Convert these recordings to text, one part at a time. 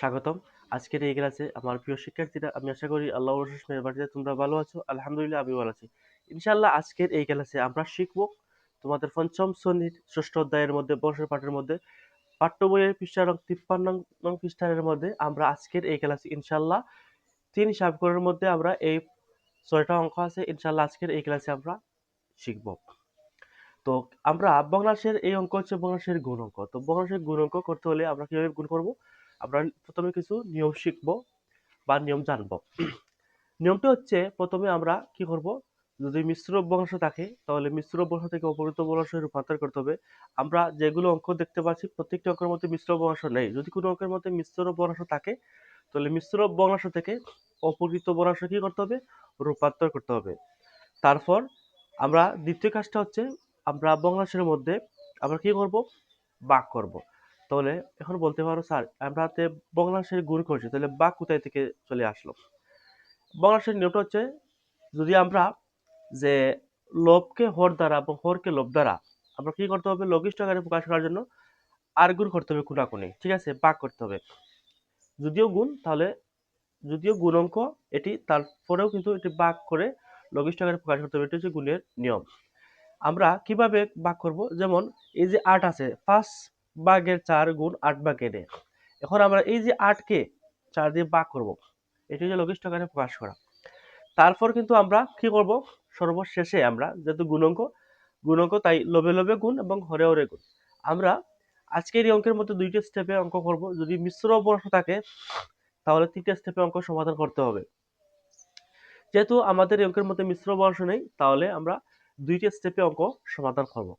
স্বাগতম। আজকের এই ক্লাসে আমার প্রিয় শিক্ষার্থীরা, আমি আশা করি আল্লাহ মেহরবানিতে তোমরা ভালো আছো, আলহামদুলিল্লাহ আমি ভালো আছি। ইনশাআল্লাহ আজকের এই ক্লাসে আমরা শিখব তোমাদের পঞ্চম শ্রেণির ষষ্ঠ অধ্যায়ের মধ্যে, বর্ষের পাঠের মধ্যে, পাঠ্য বইয়ের পৃষ্ঠা তিপ্পান্ন নং পৃষ্ঠার মধ্যে আমরা আজকের এই ক্লাসে ইনশাল্লাহ তিন হিসাবকরের মধ্যে আমরা এই ছয়টা অঙ্ক আছে ইনশাল্লাহ আজকের এই ক্লাসে আমরা শিখব। তো আমরা বাংলাদেশের এই অঙ্ক হচ্ছে বাংলাদেশের গুণ অঙ্ক। তো বাংলাদেশের গুণ অঙ্ক করতে হলে আমরা কীভাবে গুণ করব? আমরা প্রথমে কিছু নিয়ম শিখব বা নিয়ম জানব। নিয়মটা হচ্ছে প্রথমে আমরা কি করব? যদি মিশ্র বংশ থাকে, তাহলে মিশ্র বংশ থেকে অপরিত বংশে রূপান্তর করতে হবে। আমরা যেগুলো অঙ্ক দেখতে পাচ্ছি, প্রত্যেকটি অঙ্কের মধ্যে মিশ্র বংশ নেই। যদি কোনো অঙ্কের মধ্যে মিশ্র বংশ থাকে, তাহলে মিশ্র বংশ থেকে অপরিত বংশ কি করতে হবে? রূপান্তর করতে হবে। তারপর আমরা দ্বিতীয় কাজটা হচ্ছে আমরা বাংলাদেশের মধ্যে আমরা কি করব? বাক করব। তাহলে এখন বলতে পারো, স্যার, আমরা তে বাংলাদেশের গুণ করছি, তাহলে বাক কোথায় থেকে চলে আসলো? বাংলাদেশের নিয়মটা হচ্ছে, যদি আমরা যে লোভকে হর দ্বারা এবং হরকে লোভ দ্বারা আমরা কি করতে হবে? লঘিষ্ঠ আকারে প্রকাশ করার জন্য আর গুণ করতে হবে কোনাকুনি ঠিক আছে? বাক করতে হবে। যদিও গুণ, তাহলে যদিও গুণ অঙ্ক, এটি তারপরেও কিন্তু এটি বাক করে লঘিষ্ঠ আকারে প্রকাশ করতে হবে, এটি হচ্ছে গুণের নিয়ম। আমরা কীভাবে বাক করব? যেমন এই যে আট আছে পাঁচ ভাগের চার গুণ আট ভাগের এক এখন আমরা এই যে আটকে চার দিয়ে ভাগ করব, এটি হচ্ছে লঘিষ্ঠ প্রকাশ করা। তারপর কিন্তু আমরা কি করব, সর্বশেষে আমরা যেহেতু গুণাঙ্ক গুণাঙ্ক তাই লোভে লোভে গুণ এবং হরে হরে গুণ। আমরা আজকের এই অঙ্কের মধ্যে দুইটা স্টেপে অঙ্ক করব, যদি মিশ্র বর্ষ থাকে, তাহলে তিনটে স্টেপে অঙ্ক সমাধান করতে হবে। যেহেতু আমাদের এই অঙ্কের মধ্যে মিশ্র বর্ষ নেই, তাহলে আমরা দুইটা স্টেপে অঙ্ক সমাধান করব।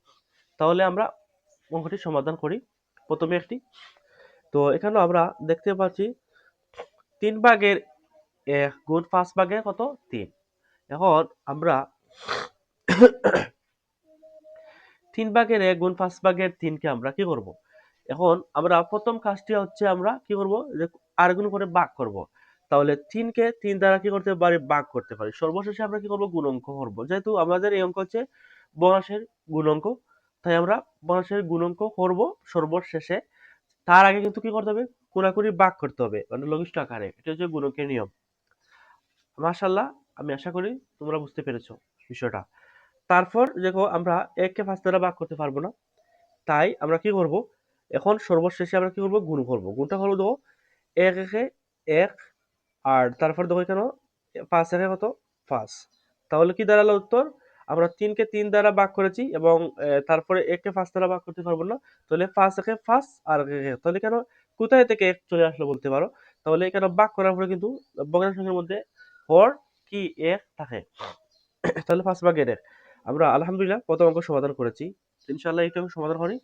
তাহলে আমরা অঙ্কটি সমাধান করি। প্রথমে একটি। তো এখানে আমরা দেখতে পাচ্ছি, তিন ভাগের এক গুণ পাঁচ ভাগে কত? তিন। এখন আমরা তিন ভাগের এক গুণ পাঁচ ভাগের তিনকে আমরা কি করব? এখন আমরা প্রথম কাজটি হচ্ছে আমরা কি করব? যে আর গুণ করে ভাগ করব। তাহলে তিনকে তিন দ্বারা কি করতে পারি? ভাগ করতে পারি। সর্বশেষে আমরা কি করব? গুণ অঙ্ক করব। যেহেতু আমাদের এই অঙ্ক হচ্ছে বনাসের গুণ অঙ্ক তাই আমরা বনাসের গুণ অঙ্ক করব সর্বশেষে। তার আগে কিন্তু কি করতে হবে? কোনাকুনি ভাগ করতে হবে মানে লঘিষ্ঠ আকারে। এটা হচ্ছে গুণ অঙ্কের নিয়ম। মাশাল্লাহ আমি আশা করি তোমরা বুঝতে পেরেছ বিষয়টা। তারপর দেখো, আমরা এককে পাঁচ দ্বারা ভাগ করতে পারব না। তাই আমরা কি করব? এখন সর্বশেষে আমরা কি করব? গুণ করব। গুণটা হলো দেখো, এক একে এক, আর তারপর দেখো কেন পাঁচ একে কত? পাঁচ। তাহলে কি দাঁড়াল উত্তর? আমরা তিনকে তিন দ্বারা ভাগ করেছি এবং তারপরে একে পাঁচ দ্বারা ভাগ করতে পারব না। তাহলে পাঁচ একে পাঁচ আর তাহলে কেন কোথায় থেকে এক চলে আসলো বলতে পারো? তাহলে এখানে ভাগ করার পরে কিন্তু বগের সংখ্যার মধ্যে হর, কি, এক থাকে। তাহলে পাঁচ ভাগের এক। আমরা আলহামদুলিল্লাহ প্রথম অঙ্ক সমাধান করেছি। ইনশাল্লাহ আমি সমাধান করি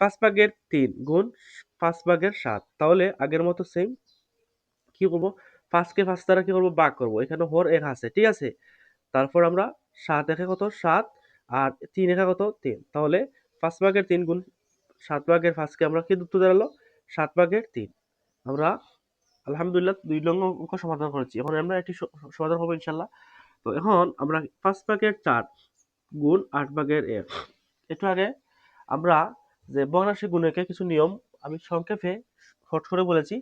পাঁচ ভাগের তিন গুণ পাঁচ ভাগের সাত। তাহলে আগের মতো সেম কি করব? পাঁচকে পাঁচ দ্বারা কি করব? বাঘ করব। এখানে হর এক আছে। ঠিক আছে? তারপর আমরা সাত একে কত? সাত। আর তিন একা কত? তিন। তাহলে পাঁচ ভাগের তিন গুণ সাত ভাগের পাঁচকে আমরা কি দুটো দাঁড়াল সাত ভাগের তিন। আমরা আলহামদুলিল্লাহ দুই লঙ্গ অঙ্ক সমাধান করেছি। এখন আমরা একটি সমাধান করব ইনশাল্লাহ। তো এখন আমরা পাঁচ ভাগের চার গুণ আট ভাগের এক। একটু আগে আমরা যে বর্ণাংশ গুণকে কিছু নিয়ম আমি সংক্ষেপে শর্ট করে বলেছি।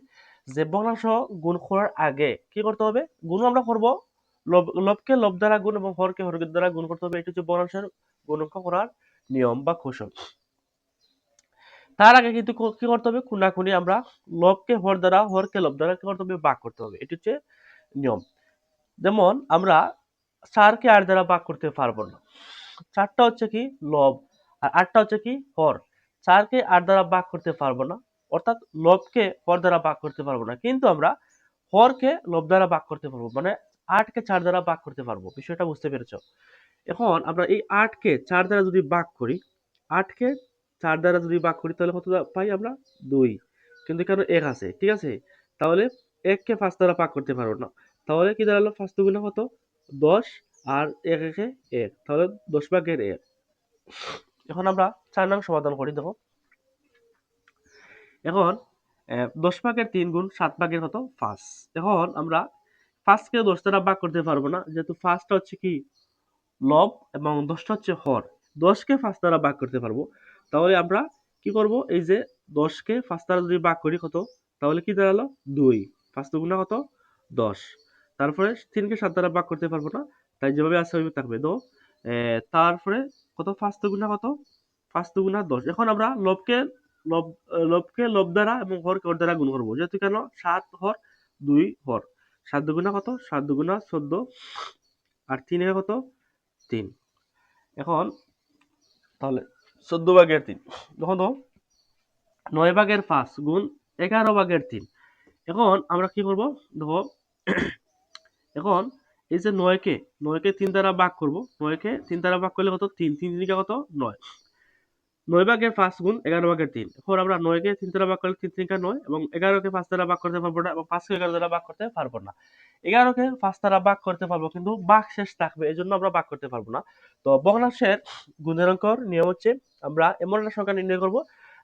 যে বর্ণাংশ গুণ করার আগে কি করতে হবে? গুণ আমরা করব লবকে লব দ্বারা গুণ এবং হরকে হরকে দ্বারা গুণ করতে হবে। এটি হচ্ছে বর্ণাংশের গুণাঙ্ক করার নিয়ম বা কৌশল। তার আগে কিন্তু কি করতে হবে? খুনাখুনি আমরা লবকে হর দ্বারা, হরকে লব দ্বারা কি করতে হবে? বাক করতে হবে। এটি হচ্ছে নিয়ম। যেমন আমরা চারকে আট দ্বারা বাক করতে পারব না। চারটা হচ্ছে কি? লব আর আটটা হচ্ছে কি? হর। চারকে আট দ্বারা বাক করতে পারব না। অর্থাৎ লবকে হর দ্বারা বাক করতে পারব না। কিন্তু আমরা হরকে লব দ্বারা বাক করতে পারব। মানে আটকে চার দ্বারা বাক করতে পারব, বিষয়টা বুঝতে পেরেছ? এখন আমরা এই আটকে চার দ্বারা যদি বাক করি, আটকে চার দ্বারা যদি বাক করি, তাহলে কত পাই আমরা? দুই। কিন্তু এখানে এক আছে? ঠিক আছে? তাহলে এককে পাঁচ দ্বারা পাক করতে পারব না। তাহলে কি দাঁড়াল? পাঁচ দুগুণে কত? দশ। আর এক একে এক। তাহলে দশ ভাগের এক। এখন আমরা চার নাম সমাধান করি, দেখো। এখন দশ ভাগের তিন গুণ সাত ভাগের কত? পাঁচ। এখন আমরা ফার্স্টকে দশ দ্বারা ভাগ করতে পারব না। যেহেতু ফার্স্টটা হচ্ছে কি? লব এবং দশটা হচ্ছে হর। দশকে ফার্স্ট দ্বারা ভাগ করতে পারব। তাহলে আমরা কি করব? এই যে দশকে ফার্স্ট দ্বারা যদি ভাগ করি কত? তাহলে কি দাঁড়াল? দুই। পাঁচ দুগুণা কত? দশ। তারপরে তিনকে সাত দ্বারা ভাগ করতে পারব না। তাই যেভাবে আছে ওইভাবে থাকবে। তো তারপরে কত? ফার্স্ট দুগুণা কত? পাঁচ দুগুণা দশ। এখন আমরা লবকে, লব লবকে লব দ্বারা এবং হরকে হর দ্বারা গুণ করব। যেহেতু কেন? সাত হর, দুই হর। সাত দুগুণা কত? সাত দুগুণা চোদ্দ। আর তিন কত? তিন। এখন তাহলে চোদ্দ ভাগের তিন। তো, নয় ভাগের পাঁচ গুণ এগারো ভাগের তিন। এখন আমরা কি করব? দেখো, এখন এই যে নয়কে নয়কে তিন দ্বারা ভাগ করব। নয়কে তিন দ্বারা ভাগ করলে কত? তিন। তিন তিনকে কত? নয়। নয় ভাগের পাঁচ গুণ এগারো ভাগের তিন। এখন আমরা নয়কে তিন দ্বারা ভাগ করলে তিন তিনকে নয় এবং এগারোকে পাঁচ দ্বারা ভাগ করতে পারব না এবং পাঁচকে এগারো দ্বারা ভাগ করতে পারব না। এগারোকে পাঁচ দ্বারা ভাগ করতে পারব কিন্তু ভাগ শেষ থাকবে এই জন্য আমরা ভাগ করতে পারব না। তো ভগ্নাংশের গুণের অঙ্কর নিয়ম হচ্ছে আমরা এমন একটা সংখ্যা নির্ণয় করব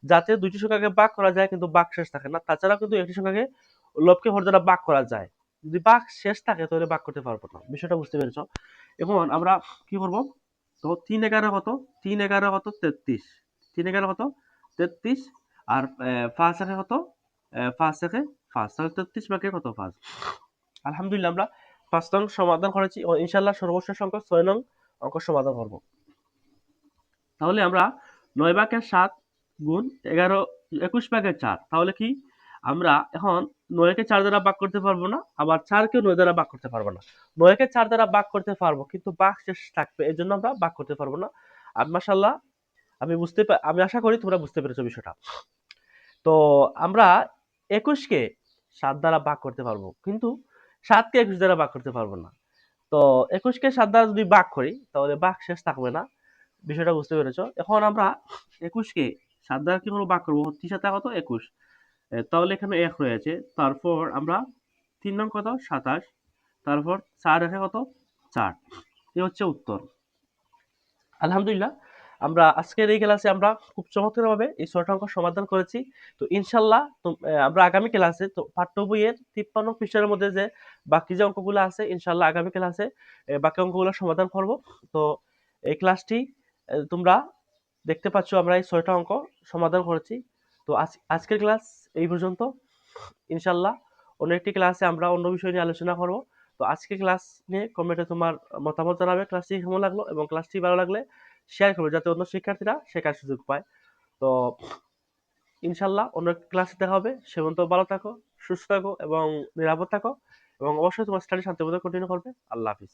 যাতে দুইটি সংখ্যাকে ভাগ করা যায় কিন্তু ভাগ শেষ থাকে না। তাছাড়া কিন্তু একটি সংখ্যাকে লবকে হর দ্বারা ভাগ করা যায়। যদি ভাগ শেষ থাকে তাহলে ভাগ করতে পারব না। বিষয়টা বুঝতে পেরেছ? এখন আমরা কি করব? তো তিন এগারো কত? তিন এগারো কত? তেত্রিশ। তিন কত? তেত্রিশ। আর পাঁচ একে কত? পাঁচ একে পাঁচ তাহলে তেত্রিশ ভাগে কত পাঁচ আলহামদুলিল্লাহ আমরা পাঁচ নং সমাধান করেছি। ইনশাল্লাহ সর্বশেষ অঙ্ক ছয় নং অঙ্ক সমাধান করব। তাহলে আমরা নয় ভাগের সাত গুণ এগারো, একুশ ভাগের চার। তাহলে কি? আমরা এখন নয়কে চার দ্বারা ভাগ করতে পারব না, আবার চারকে নয় দ্বারা বাক করতে পারব না। নয়কে চার দ্বারা বাক করতে পারব, কিন্তু ভাগ শেষ থাকবে এই জন্য আমরা বাক করতে পারব না। আর মাসাল্লাহ আমি বুঝতে আমি আশা করি তোমরা বুঝতে পেরেছ বিষয়টা। তো আমরা একুশকে সাত দ্বারা ভাগ করতে পারব, কিন্তু সাতকে একুশ দ্বারা ভাগ করতে পারব না। তো একুশকে সাত দ্বারা যদি ভাগ করি, তাহলে ভাগ শেষ থাকবে না। বিষয়টা বুঝতে পেরেছ? এখন আমরা একুশকে সাত দ্বারা কি করব ভাগ করব? তিন সাথে কত? একুশ। তাহলে এখানে এক রয়েছে। তারপর আমরা তিন নং কত? সাতাশ। তারপর চার রেখে কত? চার। এ হচ্ছে উত্তর। আলহামদুলিল্লাহ আমরা আজকের এই ক্লাসে আমরা খুব চমৎকারভাবে এই ছয়টা অঙ্ক সমাধান করেছি। তো ইনশাল্লাহ আমরা আগামী ক্লাসে, তো পাঠ্য বইয়ের তিপ্পান্ন পৃষ্ঠার মধ্যে যে বাকি যে অঙ্কগুলো আছে, ইনশাল্লাহ আগামী ক্লাসে বাকি অঙ্কগুলো সমাধান করব। তো এই ক্লাসটি তোমরা দেখতে পাচ্ছ আমরা এই ছয়টা অঙ্ক সমাধান করেছি। তো আজ- আজকের ক্লাস এই পর্যন্ত। ইনশাল্লাহ অন্য একটি ক্লাসে আমরা অন্য বিষয় নিয়ে আলোচনা করব। তো আজকে ক্লাস নিয়ে কমেন্টে তোমার মতামত জানাবে। ক্লাসটি কেমন লাগল এবং ক্লাসটি ভালো লাগলে শেয়ার করবে যাতে অন্য শিক্ষার্থীরা শেখার সুযোগ পায়। তো ইনশাল্লাহ অন্য ক্লাসে দেখা হবে। সে পর্যন্ত ভালো থাকো, সুস্থ থাকো এবং নিরাপদ থাকো এবং অবশ্যই তোমার স্টাডি শান্তিমতো কন্টিনিউ করবে। আল্লাহ হাফিজ।